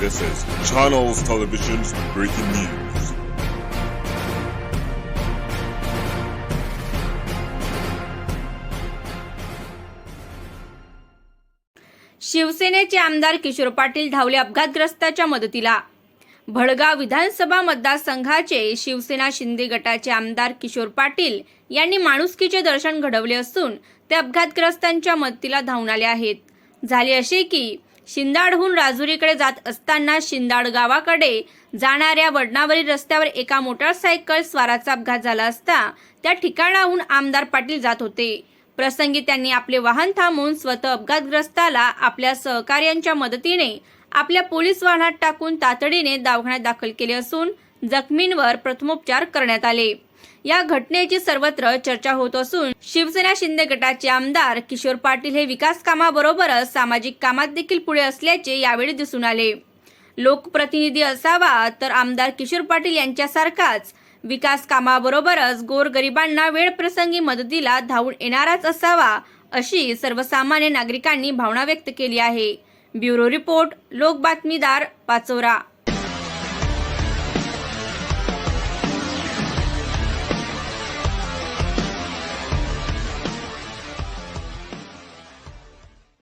This is Channels Television's breaking news. शिवसेनेचे आमदार किशोर पाटील धावले अपघातग्रस्ताच्या मदतीला भडगाव विधानसभा मतदारसंघाचे शिवसेना शिंदे गटाचे आमदार किशोर पाटील यांनी माणुसकीचे दर्शन घडवले असून ते अपघातग्रस्तांच्या मदतीला धावून आले आहेत झाले असे की शिंदाडहून राजुरीकडे जात असताना शिंदाड गावाकडे जाणाऱ्या वडणावरील रस्त्यावर एका मोटारसायकल स्वाराचा अपघात झाला असता त्या ठिकाणाहून आमदार पाटील जात होते. प्रसंगी त्यांनी आपले वाहन थांबवून स्वतः अपघातग्रस्ताला आपल्या सहकार्यांच्या मदतीने आपल्या पोलीस वाहनात टाकून तातडीने दवाखान्यात दाखल केले असून जखमींवर प्रथमोपचार करण्यात आले. या घटनेची सर्वत्र चर्चा होत असून शिवसेना शिंदे गटाचे आमदार किशोर पाटील हे विकास कामाबरोबरच सामाजिक कामात देखील पुढे असल्याचे यावेळी दिसून आले. लोकप्रतिनिधी असावा तर आमदार किशोर पाटील यांच्यासारखाच विकास कामाबरोबरच गोरगरिबांना वेळ प्रसंगी मदतीला धावून येणाराच असावा अशी सर्वसामान्य नागरिकांनी भावना व्यक्त केली आहे. ब्युरो रिपोर्ट लोक बातमीदार पाचोरा.